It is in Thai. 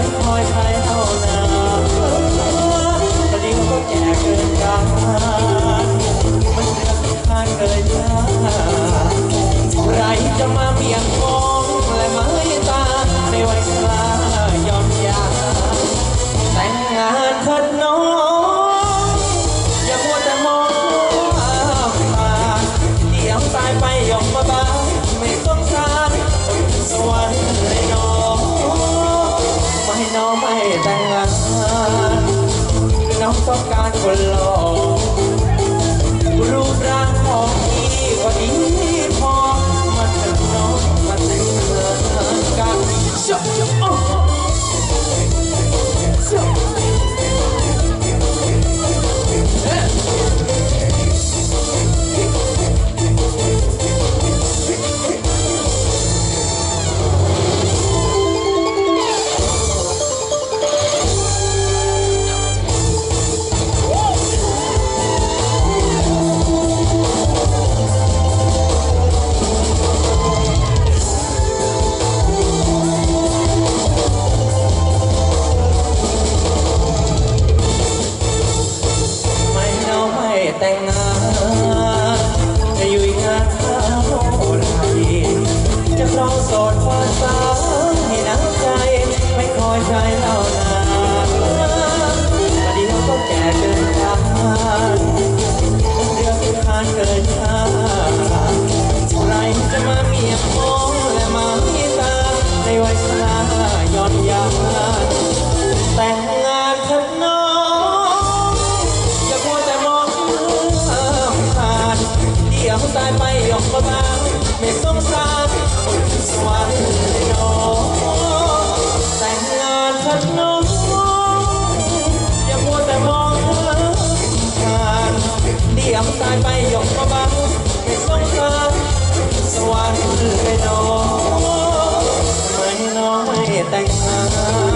อยใครเท่านั้นตอนนี้มันก็แก่เกินการมันเรื่องสำคัญเกินยาใครจะมาเบี่ยงมองและไม้ตาในวัยชรายอมยาแต่งงานเถิดน้อง องต้องการคนหล่อรูปร่างของพี่ก็ดีพอมาเถิดน้องมาแต่งงานกันชอบ เกินชาใครจะมาเมียมองและมามีตาในวัยชราย้อนยานแต่งงานเถิดน้องอย่ามัวแต่มองข้ามผ่านเดี๋ยวตายไปยอมมาบางไม่สงสารคนสวรรค์เลยน้องแต่งงานเถิดน้องอย่ามัวแต่มองข้ามผ่านเดี๋ยวตายไป ไม่น้องไม่แต่งงาน